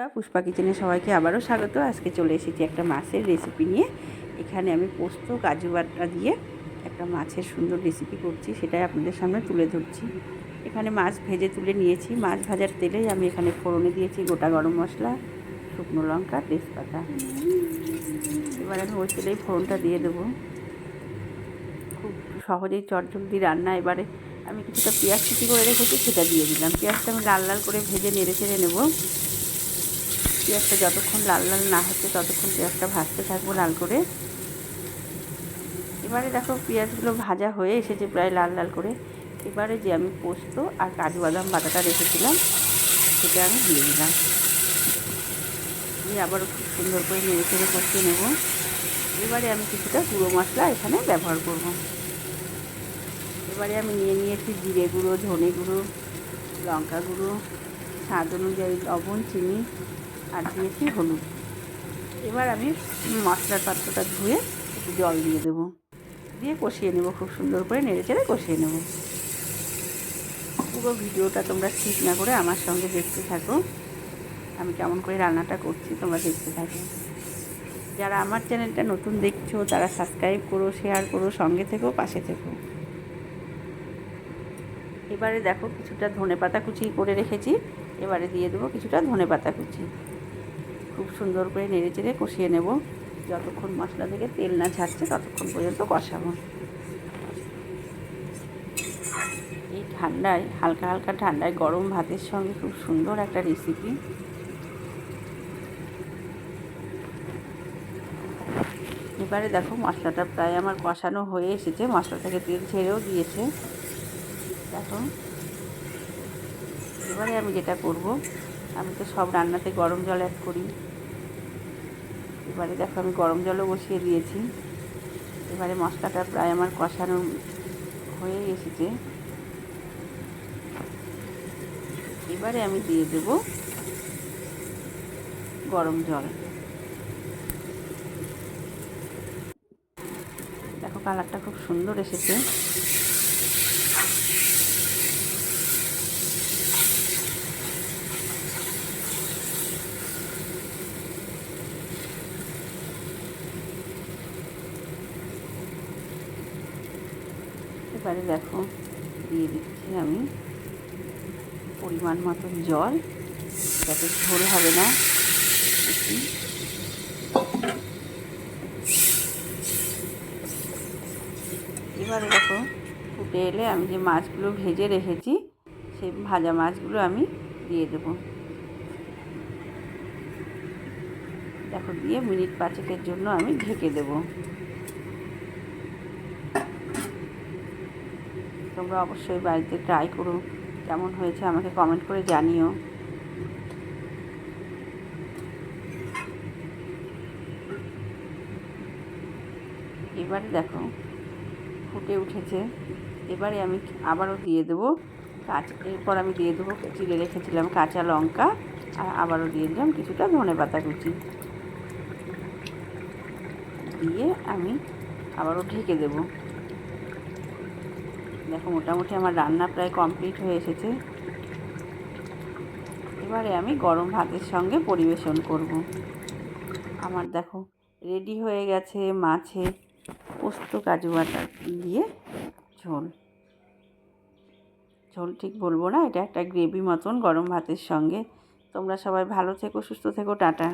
বন্ধুরা, পুষ্পা কিচেনে সবাইকে আবারও স্বাগত। আজকে চলে এসেছি একটা মাছের রেসিপি নিয়ে। এখানে আমি পোস্ত, কাজু বাটা দিয়ে একটা মাছের সুন্দর রেসিপি করছি, সেটাই আপনাদের সামনে তুলে ধরছি। এখানে মাছ ভেজে তুলে নিয়েছি। মাছ ভাজার তেলেই আমি এখানে ফোড়নে দিয়েছি গোটা গরম মশলা, শুকনো লঙ্কা, তেজপাতা। এবার আমি ওই তেলেই ফোড়নটা দিয়ে দেবো। খুব সহজেই চটজলদি রান্না। এবারে আমি কিছুটা পেঁয়াজ কুচি করে রেখেছি, সেটা দিয়ে দিলাম। পেঁয়াজটা আমি লাল লাল করে ভেজে নেড়ে চেড়ে নেব। পেঁয়াজটা যতক্ষণ লাল লাল না হচ্ছে ততক্ষণ পেঁয়াজটা ভাজতে থাকব লাল করে। এবারে দেখো পেঁয়াজগুলো ভাজা হয়ে এসেছে প্রায় লাল লাল করে। এবারে যে আমি পোস্ত আর কাজু বাদাম বাটাটা রেখেছিলাম, সেটা আমি দিয়ে দিলাম। দিয়ে আবার খুব সুন্দর করে নেড়ে চেড়ে কষিয়ে নেব। এবারে আমি কিছুটা গুঁড়ো মশলা এখানে ব্যবহার করব। এবারে আমি নিয়ে নিয়েছি জিরে গুঁড়ো, ধনে গুঁড়ো, লঙ্কা গুঁড়ো, স্বাদ অনুযায়ী লবণ, চিনি আর দিয়েছি হলুদ। এবার আমি মশলার পাত্রটা ধুয়ে একটু জল দিয়ে দেবো। দিয়ে কষিয়ে নেব, খুব সুন্দর করে নেড়ে চেড়ে কষিয়ে নেব। পুরো ভিডিওটা তোমরা ঠিক না করে আমার সঙ্গে দেখতে থাকো। আমি কেমন করে রান্নাটা করছি তোমরা দেখতে থাকো। যারা আমার চ্যানেলটা নতুন দেখছ, তারা সাবস্ক্রাইব করো শেয়ার করো, সঙ্গে থেকো, পাশে থেকো। এবারে দেখো কিছুটা ধনে পাতা কুচি করে রেখেছি। এবারে দিয়ে দেবো কিছুটা ধনে পাতা কুচি। খুব সুন্দর করে নেড়ে চেড়ে কষিয়ে নেব। যতক্ষণ মশলা থেকে তেল না ছাড়ছে, ততক্ষণ পর্যন্ত কষাবো। এই ঠান্ডায়, হালকা হালকা ঠান্ডায় গরম ভাতের সঙ্গে খুব সুন্দর একটা রেসিপি এবারে দেখো মশলাটা প্রায় আমার কষানো হয়ে এসেছে। মশলা থেকে তেল ছেড়েও দিয়েছে। দেখো। এবারে আমি যেটা করব আমি তো সব রান্নাতে গরম জল অ্যাড করি। এবারে দেখো আমি গরম জলও বসিয়ে দিয়েছি। এবারে মশলাটা প্রায় আমার কষানো হয়ে এসেছে। এবারে আমি দিয়ে দেব গরম জল। দেখো কালারটা খুব সুন্দর এসেছে। এবারে দেখো, দিয়ে দিচ্ছি আমি পরিমাণ মতন জল, যাতে ঝোল হবে না। এবারে দেখো, ফুটে এলে আমি যে মাছগুলো ভেজে রেখেছি সেই ভাজা মাছগুলো আমি দিয়ে দেবো। দেখো, দিয়ে মিনিট পাঁচেকের জন্য আমি ঢেকে দেবো। তোমরা অবশ্যই বাড়িতে ট্রাই করো। কেমন হয়েছে আমাকে কমেন্ট করে জানিও। এবারে দেখো, ফুটে উঠেছে। এবারে আমি আবারও দিয়ে দেবো কাঁচা, এরপর আমি দিয়ে দেবো চিড়ে রেখেছিলাম কাঁচা লঙ্কা, আর আবারও দিয়ে দিলাম কিছুটা ধনে পাতা কুচি। দিয়ে আমি আবারও ঢেকে দেবো। দেখো, মোটামুটি আমার রান্না প্রায় কমপ্লিট হয়ে এসেছে। এবারে আমি গরম ভাতের সঙ্গে পরিবেশন করব। আমার দেখো রেডি হয়ে গেছে মাছে পোস্ত, কাজু বাটা দিয়ে ঝোল। ঝোল ঠিক বলব না, এটা একটা গ্রেভি মতন গরম ভাতের সঙ্গে। তোমরা সবাই ভালো থেকো, সুস্থ থেকো, টাটা।